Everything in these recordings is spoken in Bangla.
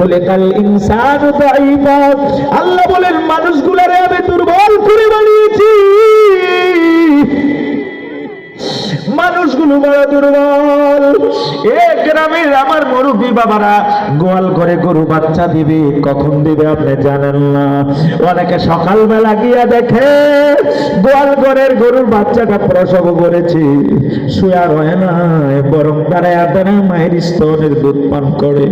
খুলিকাল ইনসানু আল্লাহ বলেন, মানুষগুলারে আমি দুর্বল করে বানিয়েছি। মানুষগুলো বড় দুর্বল। এ গ্রামের আমার মুরব্বী বাবারা, গোয়াল করে গরু বাচ্চা দিবে, কখন দিবে আপনি জানেন না। অনেকে সকালবেলা গিয়া দেখে, গোয়াল ঘরের গরুর বাচ্চাটা প্রসব করেছে। শুয়া রয় না বরং দাঁড়ায় মায়ের স্তনের দুধ পান করে।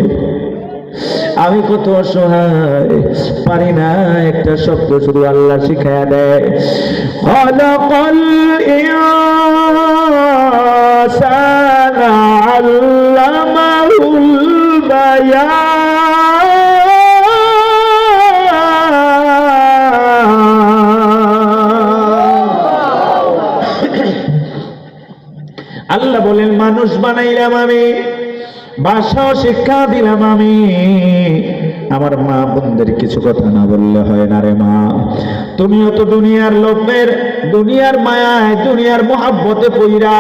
আমি কত অসহায়, পারি না একটা শব্দ শুধু আল্লাহ শিখায়া দেয়। আল্লাহ বলেন, মানুষ বানাইলাম আমি। ভাষাও শিক্ষা দিলাম আমি। আমার মা বোনদের কিছু কথা না বললে হয় না রে মা। তুমিও তো দুনিয়ার লোকের দুনিয়ার মায়ায়, দুনিয়ার মহাব্বতে পইরা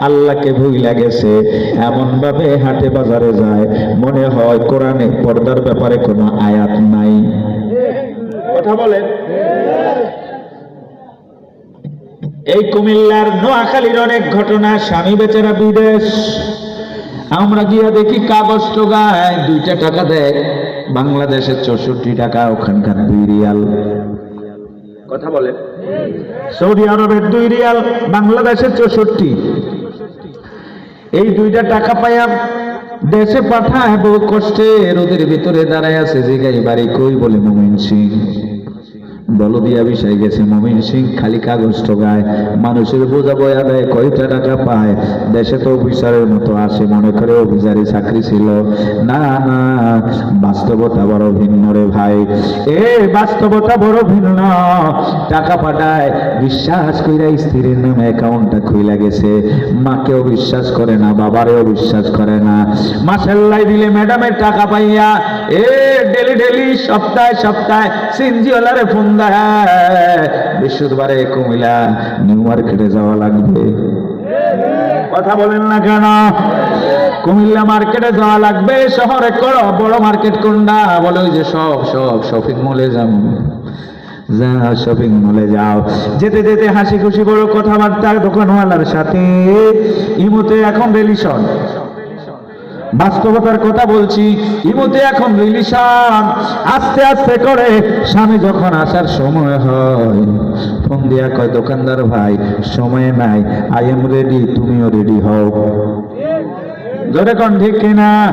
আল্লাহকে ভুইলা গেছে। এমন ভাবে হাটে বাজারে যায়। মনে হয় কোরআনে পর্দার ব্যাপারে কোনো আয়াত নাই। কথা বলেন। এই কুমিল্লার নোয়াখালীর অনেক ঘটনা স্বামী বেচারা বিদেশ। আমরা গিয়া দেখি কাগজ টোগায় দুইটা টাকা দেয়। বাংলাদেশের চৌষট্টি টাকা, ওখানকার দুই রিয়াল। কথা বলে সৌদি আরবের দুই রিয়াল, বাংলাদেশের চৌষট্টি। এই দুইটা টাকা পাইয়া দেশে পাঠায় বহু কষ্টে, রোদের ভিতরে দাঁড়ায় আছে, যে গাই বাড়ি কই বলে মোমিন সিং। বলদিয়া বিষয় গেছে মমিন সিং খালি কাগজ ঠোকায়, মানুষের বোঝা বয়া দেয় কয়টা টাকা পায়। দেশে তো অফিসারের মতো আসে, মনে করে অফিসারে চাকরি ছিল। না না, বাস্তবতা বড় ভিন্ন রে ভাই। এ, বাস্তবতা বড় ভিন্ন। টাকা পাঠায়, বিশ্বাস কইরা স্ত্রীর নামে অ্যাকাউন্টটা খুইলা গেছে। মাকেও বিশ্বাস করে না, বাবারেও বিশ্বাস করে না। মাসাল্লাই দিলে ম্যাডামের টাকা পাইয়া, এ, ডেলি ডেলি, সপ্তাহে সপ্তাহে সিনজিওয়ালারে ফোন দেয়। বৃহস্পতিবারে কুমিল্লা নিউ মার্কেটে যাওয়া লাগবে। কথা বলেন না কেন? কুমিল্লা মার্কেটে যাওয়া লাগবে। শহরে করো, বড় মার্কেট কোনটা? বলে যে সব সব শপিং মলে যাও যা শপিং মলে যাও। যেতে যেতে হাসি খুশি বড় কথাবার্তা দোকানওয়ালার সাথে। ইমোতে এখন রিলেশন। বাস্তবতার কথা বলছি। ইমতে এখন রিলিশান। আস্তে আস্তে করে স্বামী যখন আসার সময় হয়, ফোন দিয়া কয়, দোকানদার ভাই, সময় নাই। আই এম রেডি, তুমিও রেডি হও। ধরে কন, ঠিক কিনা?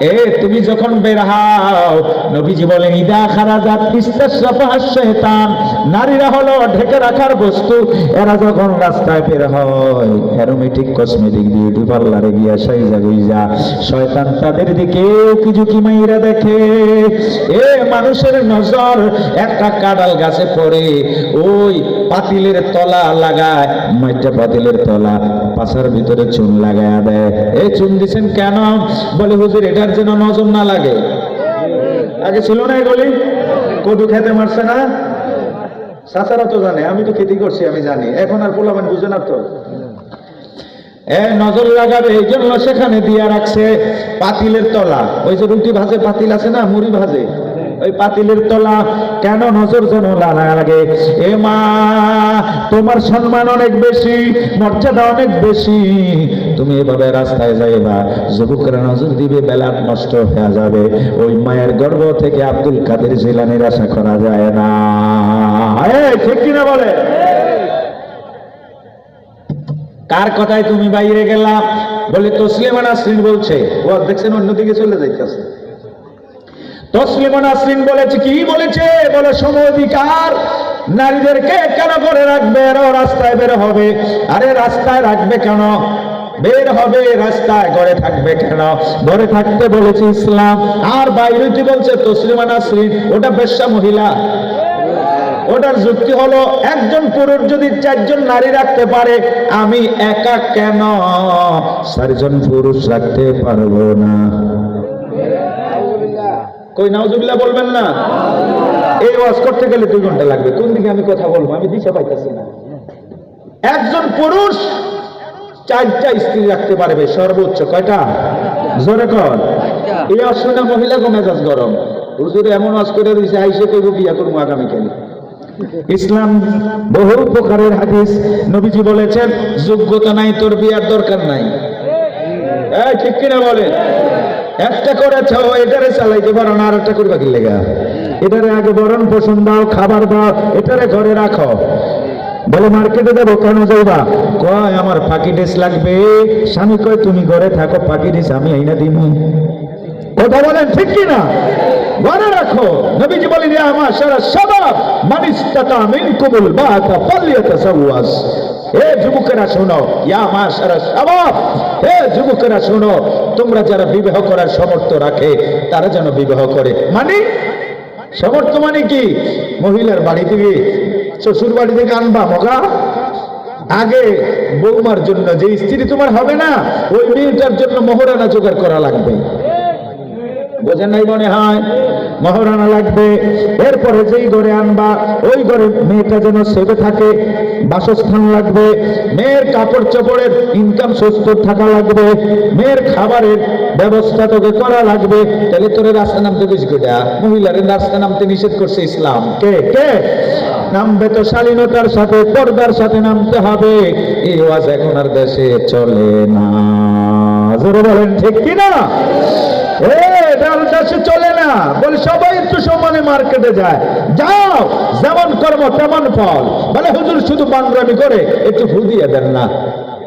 এ, তুমি যখন বের হও, নবীজি বলেন, ইদা শয়তান নারীরা হলো ঢেকে রাখার বস্তু। এরা যখন রাস্তায় বের হয়, অ্যারোমেটিক কসমেটিক গিয়া শয়তান তাদের দিকে মাইরা দেখে। এ, মানুষের নজর একটা কাডাল গাছে পড়ে, ওই পাতিলের তলা লাগায় মাইটা পাতিলের তলা, পাশার ভিতরে চুন লাগায়া দেয়। এই চুন দিছেন কেন? বলে, হুজুর এটার যেন নজর না লাগে। আগে ছিল না এগুলি কদু খেতে মারছে না? সাঁচারা তো জানে, আমি তো খেতে করছি, আমি জানি। এখন আর পোলাবেন বুঝে না তো। নজর লাগাবে, এই জন্য সেখানে দিয়া রাখছে পাতিলের তলা। ওই যে রুটি ভাজে, পাতিল আছে না, মুড়ি ভাজে? ওই পাতিলের তলা কেন নজর যেন না লাগে এ মা, তোমার সম্মান অনেক বেশি, মর্যাদা অনেক বেশি। তুমি এভাবে রাস্তায় যাইবা, যুবকরা নজর দিবে, বেলা নষ্ট হয়ে যাবে। ওই মায়ের গর্ভ থেকে আব্দুল কাদের জিলানির আশা করা যায় না। ঠিক কিনা বলে? কার কথায় তুমি বাইরে গেলাম বলে তসলিমা নাসরিন বলছে। ও দেখছেন অন্যদিকে চলে যাইতেছে। বলেছে, কি বলেছে? বলে অধিকার নারীদেরকে কেন রাখবে? রাস্তায় বের হবে। আরে, রাস্তায় রাখবে কেন? বের হবে, রাস্তায় ঘরে থাকবে কেন? থাকতে বলেছে ইসলাম। আর বাইরে কি বলছে? তসলিমা নাসরিন, ওটা বেশ্যা মহিলা। ওটার যুক্তি হলো, একজন পুরুষ যদি চারজন নারী রাখতে পারে, আমি একা কেন? চারজন পুরুষ রাখতে পারব না। কই নাউজুবিল্লাহ বলবেন না? এই ওয়াজ করতে গেলে দুই ঘণ্টা লাগবে। কোন দিকে আমি কথা বলব? আমি দিশা পাইতেছি না। একজন পুরুষ চারটা স্ত্রী রাখতে পারবে সর্বোচ্চ। কয়টা? জোরে কর। এই অশ্বিনা মহিলা মেজাজ গরম। হুজুর এমন ওয়াজ করে দিয়েছে আইসে কইব বিয়া করব আগামীকাল। ইসলাম বহু প্রকারের হাদিস। নবীজি বলেছেন যোগ্যতা নাই তোর বিয়ার দরকার নাই। এই ঠিক কিনা বলেন? একটা করেছ, এটারে চালাইতে পারো না আর একটা করবা কি লেগা? এটারে আগে বরণ পোষণ দাও, খাবার দাও, এটারে ঘরে রাখো। বলে মার্কেটে দেবো, কেন যাইবা? কয়, আমার ফাঁকি ড্রেস লাগবে। স্বামী কয়, তুমি ঘরে থাকো, ফাঁকি ড্রেস আমি আইনা দিব কথা বলেন ঠিক কিনা? ঘরে রাখো, নবীজি বলেন, ইয়া মাশারা শাবাব মান ইসতাতা মিনকুমুল বাতা ফালইয়াতাসাওয়াস হে যুবকেরা, শোনো, ইয়া শাবাব, হে যুবকেরা, শোনো, তোমরা যারা বিবাহ করার সামর্থ্য রাখে, তারা যেন বিবাহ করে। মানে? সামর্থ্য মানে কি? মহিলার বাড়ি থেকে শ্বশুর বাড়ি থেকে আনবা, মগা? আগে বৌমার জন্য যে স্ত্রী তোমার হবে না, ওই মেয়েটার জন্য মহরানা জোগাড় করা লাগবে। বোঝেন নাই মনে হয়? মহারানা লাগবে। এরপরে যেই ঘরে আনবা, ওই ঘরে মেয়েটা যেন সেবে থাকে, বাসস্থান লাগবে। মেয়ের কাপড় চোপড়ের ইনকাম সুস্থ থাকা লাগবে। মেয়ের খাবারের ব্যবস্থা তোকে করা লাগবে। তাহলে তোরে রাস্তা নামতে বেশি করে মহিলার রাস্তা নামতে নিষেধ করছে ইসলাম। কে? কে? নামবে তো শালীনতার সাথে, পর্দার সাথে নামতে হবে। এই ওয়াজ এখন আর দেশে চলে না। জোরে বলেন, ঠিক কিনা? চলে না। বলে, সবাই একটু সমানে মার্কেটে যায়। যাও, যেমন কর্ম তেমন ফল। বলে, হুজুর শুধু বাংরামি করে, একটু ফু দিয়ে দেন না।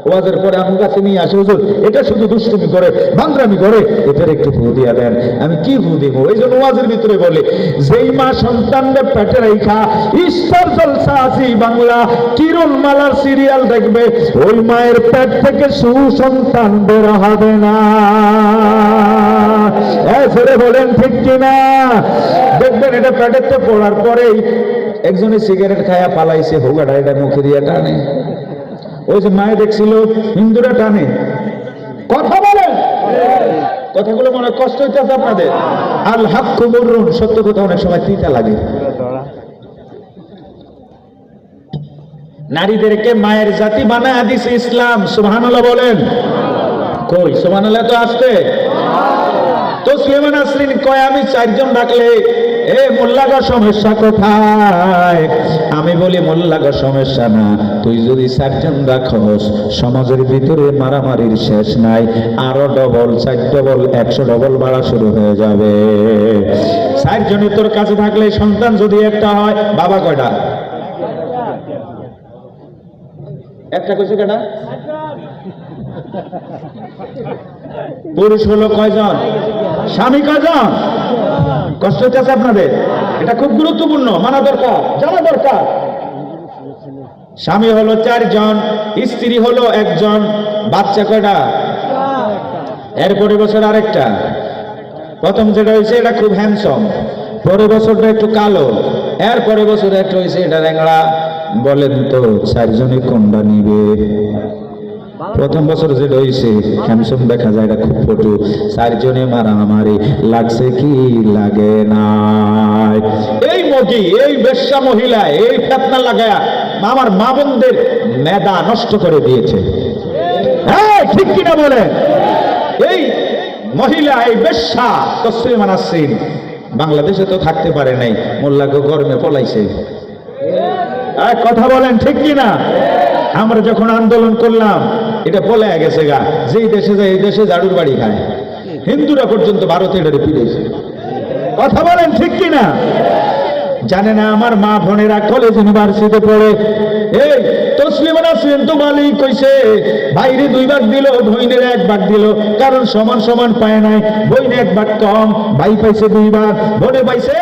ওয়াজের পরে আমার কাছে নিয়ে আসে, হুজুর, এটা শুধু দুষ্টুমি করে বাংরামি করে এটার একটু ফু দিয়া দেন। আমি কি ফু দিব? এই জন্য ওয়াজের ভিতরে বলে, যেই মা সন্তানদের পেটে রেখা ঈশ্বর জলসা আসি বাংলা, কিরণ মালার সিরিয়াল দেখবে, ওই মায়ের পেট থেকে সুসন্তান বের হবে না। ছেড়ে বলেন, ঠিক কিনা দেখবেন এটা পেটেতে পড়ার পরেই একজনে সিগারেট খায়া পালাইছে, হোগাটা এটা মুখে দিয়ে টানে। ওই যে মায়ে দেখছিল হিন্দুরা টানে। কথা বলেন কথাগুলো মনে কষ্ট হইতেছে আপনাদের। আল হাক কুমুরুন সত্য কথা অনেক সময় তিতা লাগে। নারীদেরকে মায়ের জাতি বানায় দিছে ইসলাম। সুবহানাল্লাহ বলেন। কই? সুবহানাল্লাহ তো আসতে তো সুলেমান আসরিন কয়, আমি চারজন ডাকলে, এ মোল্লাগা সমস্যা কোথায়? আমি বলি মোল্লাগা সমস্যা না, তুই যদি চারজন রাখস সমাজের ভিতরে মারামারির শেষ নাই, আরও ডবল চার ডবল একশো ডবল বাড়া শুরু হয়ে যাবে। চারজনে তোর কাছে থাকলে সন্তান যদি একটা হয়, বাবা কয়টা? একটা কইছে কেটা পুরুষ হলো কয়জন? স্বামী কয়জন? কষ্ট হচ্ছে আপনাদের? এটা খুব গুরুত্বপূর্ণ, মানা দরকার, জানা দরকার। স্বামী হলো চারজন, স্ত্রী হলো একজন, বাচ্চা কয়টা? এর পরের বছর আরেকটা। প্রথম যেটা হয়েছে এটা খুব হ্যান্ডসম পরের বছরটা একটু কালো। এর পরের বছর একটা হয়েছে এটা র্যাংড়া বলেন তো, চারজনে কোনটা নিবে? প্রথম বছর যেটা হয়েছে হ্যামসম দেখা যায়, এটা খুব ফটো। চারজনে মারামারি লাগছে কি লাগে না? এই মগি, এই বেশ্যা মহিলা, এই ফেতনা লাগায়া আমার মা বোনদের মেধা নষ্ট করে দিয়েছে। হ্যাঁ ঠিক কিনা বলে এই মহিলা, এই বেশ্যা, তসলিমা নাসরিন, বাংলাদেশে তো থাকতে পারে নাই মোল্লাকে গরমে পলাইছে। কথা বলেন, ঠিক কিনা? আমরা যখন আন্দোলন করলাম এটা বলে গেছে গা, যেই দেশে যায় এই দেশে ঝাড়ুর বাড়ি খায়। হিন্দুরা পর্যন্ত ভারতে এটারে ফিরেছে কথা বলেন ঠিক কি না জানে না আমার মা বোনেরা কলেজ ইউনিভার্সিটিতে পড়ে। এই, তসলিমা নাসরিন, তো মালিক কইছে বাইরে দুই ভাগ দিল বইনের এক ভাগ দিল, কারণ সমান সমান পায় নাই। বইনে এক ভাগ কম, ভাই পাইছে দুই ভাগ, বোনে পাইছে